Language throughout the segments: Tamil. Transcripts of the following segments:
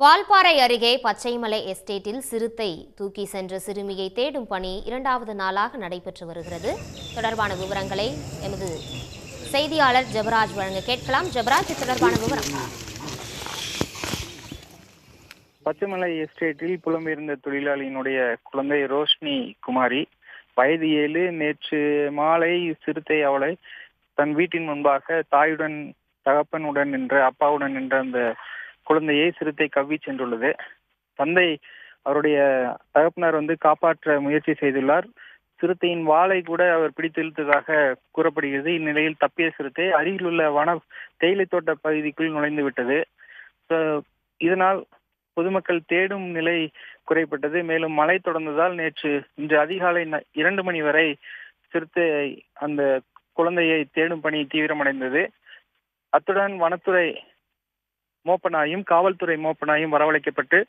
வால்பாறை அருகே பச்சைமலை எஸ்டேட்டில் சிறுத்தை தூக்கி சென்ற சிறுமியை தேடும் பணி இரண்டாவது நாளாக நடைபெற்று வருகிறது. தொடர்பான விவரங்களை எமது செய்தியாளர் ஜெபராஜ் வழங்க கேட்கலாம். ஜெபராஜ் தொடர்பான விவரம். பச்சைமலை எஸ்டேட்டில் புலம்பெயர்ந்த தொழிலாளியினுடைய குழந்தை ரோஷினி குமாரி வயது ஏழு. நேற்று மாலை சிறுத்தை அவளை தன் வீட்டின் முன்பாக தாயுடன் தகப்பனுடன் நின்ற அப்பாவுடன் நின்ற அந்த குழந்தையை சிறுத்தை கவ்வி சென்றுள்ளது. தந்தை அவருடைய தகப்பனார் வந்து காப்பாற்ற முயற்சி செய்துள்ளார். சிறுத்தையின் வாளை கூட அவர் பிடித்து இழுத்ததாக கூறப்படுகிறது. இந்நிலையில் தப்பிய சிறுத்தை அருகில் உள்ள வன தேயிலை தோட்ட பகுதிக்குள் நுழைந்து விட்டது. இதனால் பொதுமக்கள் தேடும் நிலை குறைப்பட்டது மேலும் மழை தொடர்ந்ததால் நேற்று இன்று அதிகாலை ந- இரண்டு மணி வரை சிறுத்தை அந்த குழந்தையை தேடும் பணி தீவிரமடைந்தது. அத்துடன் வனத்துறை மோப்பனாயும் காவல்துறை மோப்பனாயும் வரவழைக்கப்பட்டு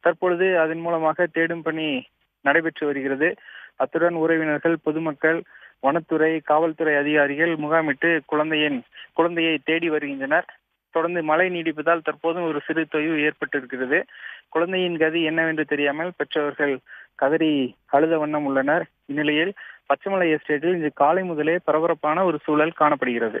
தற்பொழுது அதன் மூலமாக தேடும் பணி நடைபெற்று வருகிறது. அத்துடன் உறவினர்கள் பொதுமக்கள் வனத்துறை காவல்துறை அதிகாரிகள் முகாமிட்டு குழந்தையின் குழந்தையை தேடி வருகின்றனர். தொடர்ந்து மழை நீடிப்பதால் தற்போதும் ஒரு சிறு தொய்வு ஏற்பட்டிருக்கிறது. குழந்தையின் கதி என்னவென்று தெரியாமல் பெற்றவர்கள் கதறி அழுத வண்ணம் உள்ளனர். இந்நிலையில் பச்சைமலை எஸ்டேட்டில் இன்று காலை முதலே பரபரப்பான ஒரு சூழல் காணப்படுகிறது.